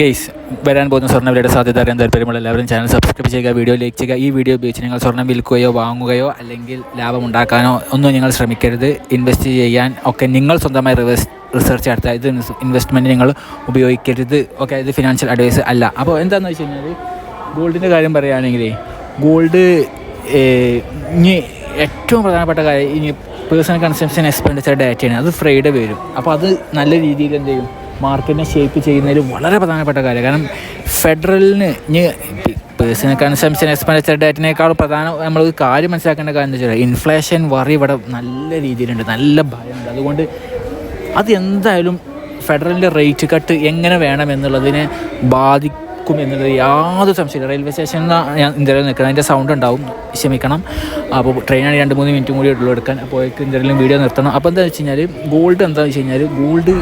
Guys വരാൻ പോകുന്ന സ്വർണവിലയുടെ സാധ്യത അറിയാൻ താല്പര്യമുള്ള എല്ലാവരും ചാനൽ സബ്സ്ക്രൈബ് ചെയ്യുക വീഡിയോ ലൈക്ക് ചെയ്യുക. ഈ വീഡിയോ ഉപയോഗിച്ച് നിങ്ങൾ സ്വർണം വിൽക്കുകയോ വാങ്ങുകയോ അല്ലെങ്കിൽ ലാഭം ഉണ്ടാക്കാനോ ഒന്നും നിങ്ങൾ ശ്രമിക്കരുത്. ഇൻവെസ്റ്റ് ചെയ്യാൻ ഒക്കെ നിങ്ങൾ സ്വന്തമായി റിവേഴ്സ് റിസർച്ച് നടത്തുക. ഇത് ഇൻവെസ്റ്റ്മെന്റ് നിങ്ങൾ ഉപയോഗിക്കരുത്. ഓക്കെ ഇത് ഫിനാൻഷ്യൽ അഡ്വൈസ് അല്ല. അപ്പോൾ എന്താണെന്ന് വെച്ച് കഴിഞ്ഞാൽ ഗോൾഡിന്റെ കാര്യം പറയുകയാണെങ്കിൽ ഗോൾഡ് ഇനി ഏറ്റവും പ്രധാനപ്പെട്ട കാര്യം ഇനി പേഴ്സണൽ കൺസംഷൻ എക്സ്പെൻഡിച്ചർ ഡാറ്റയാണ് അത് ഫ്രൈഡേ വരും അപ്പോൾ അത് നല്ല രീതിയിൽ എന്ത് ചെയ്യും? മാർക്കറ്റിനെ ഷേപ്പ് ചെയ്യുന്നതിൽ വളരെ പ്രധാനപ്പെട്ട കാര്യം. കാരണം ഫെഡറലിന് ഇനി പേഴ്സണൽ കൺസംഷൻ എക്സ്പെൻഡിച്ചർ ഡേറ്റിനേക്കാൾ പ്രധാന നമ്മൾ കാര്യം മനസ്സിലാക്കേണ്ട കാര്യം എന്താ വെച്ചാൽ ഇൻഫ്ലേഷൻ വറി ഇവിടെ നല്ല രീതിയിലുണ്ട് നല്ല ഭയമുണ്ട്. അതുകൊണ്ട് അത് എന്തായാലും ഫെഡറലിന്റെ റേറ്റ് കട്ട് എങ്ങനെ വേണം എന്നുള്ളതിനെ ബാധിക്കും എന്നുള്ളത് യാതൊരു സംശയമില്ല റെയിൽവേ സ്റ്റേഷനിൽ ഞാൻ ഇന്ത്യയിൽ നിൽക്കുന്നത് അതിന്റെ സൗണ്ട് ഉണ്ടാവും ക്ഷമിക്കണം അപ്പോൾ ട്രെയിനാണ് രണ്ട് മൂന്ന് മിനിറ്റും കൂടി ഉള്ളൂ എടുക്കാൻ. അപ്പോൾ ഇന്ത്യയിലും വീഡിയോ നിർത്തണം. അപ്പോൾ എന്താ വെച്ച് കഴിഞ്ഞാൽ ഗോൾഡ് എന്താണെന്ന് വെച്ച് കഴിഞ്ഞാൽ ഗോൾഡ്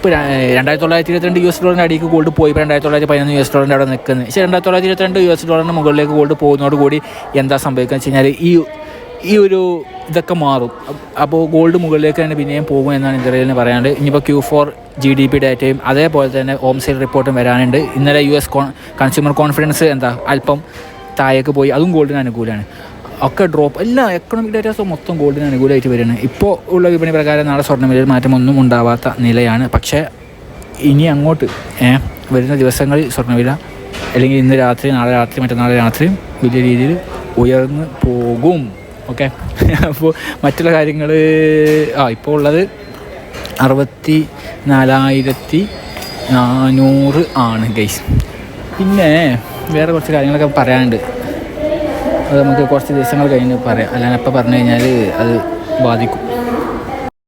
ഇപ്പോൾ രണ്ടായിരത്തി തൊള്ളായിരത്തി ഇരുപത്തിരണ്ട് യു എസ് ഡോളറിന്റെ അടിക്ക് ഗോൾഡ് പോയി. ഇപ്പോൾ രണ്ടായിരത്തി തൊള്ളായിരത്തി പതിനൊന്ന് യു എസ് ഡോളറിന്റെ അവിടെ നിൽക്കുന്നത് പക്ഷേ രണ്ടായിരത്തി തൊള്ളായിരത്തി ഇരുപത്തിരണ്ട് യു എസ് ഡോളറിന് മുകളിലേക്ക് ഗോൾഡ് പോകുന്നതോട് കൂടി എന്താ സംഭവിക്കുക വെച്ച് കഴിഞ്ഞാൽ ഈ ഈ ഒരു ഇതൊക്കെ മാറും. അപ്പോൾ ഗോൾഡ് മുകളിലേക്ക് തന്നെ പിന്നെയും പോകും എന്നാണ് ഇന്ത്യയിൽ പറയാനുണ്ട് ഇനിയിപ്പോൾ Q four G D P ഡാറ്റയും അതേപോലെ തന്നെ ഹോം സെയിൽ റിപ്പോർട്ടും വരാനുണ്ട്. ഇന്നലെ യു എസ് കൺസ്യൂമർ കോൺഫിഡൻസ് എന്താ? അല്പം താഴേക്ക് പോയി. അതും ഗോൾഡിന് അനുകൂലമാണ്. ഒക്കെ ഡ്രോപ്പ് എല്ലാ എക്കണോമിക് ഡേറ്റാസും മൊത്തം ഗോൾഡിന് അനുകൂലമായിട്ട് വരികയാണ്. ഇപ്പോൾ ഉള്ള വിപണി പ്രകാരം നാളെ സ്വർണ വിലയിൽ മാറ്റമൊന്നും ഉണ്ടാവാത്ത നിലയാണ്. പക്ഷേ ഇനി അങ്ങോട്ട് വരുന്ന ദിവസങ്ങളിൽ സ്വർണവില അല്ലെങ്കിൽ ഇന്ന് രാത്രി നാളെ രാത്രി മറ്റന്നാളെ രാത്രി വലിയ രീതിയിൽ ഉയർന്നു പോകും. ഓക്കെ? അപ്പോൾ മറ്റുള്ള കാര്യങ്ങൾ ആ ഇപ്പോൾ ഉള്ളത് അറുപത്തി നാലായിരത്തി നാനൂറ് ആണ് ഗൈസ് പിന്നെ വേറെ കുറച്ച് കാര്യങ്ങളൊക്കെ പറയാനുണ്ട്. അത് നമുക്ക് കുറച്ച് ദിവസങ്ങൾ കഴിഞ്ഞ് പറയാം. അല്ലാതെ എപ്പോൾ പറഞ്ഞു കഴിഞ്ഞാൽ അത് ബാധിക്കും.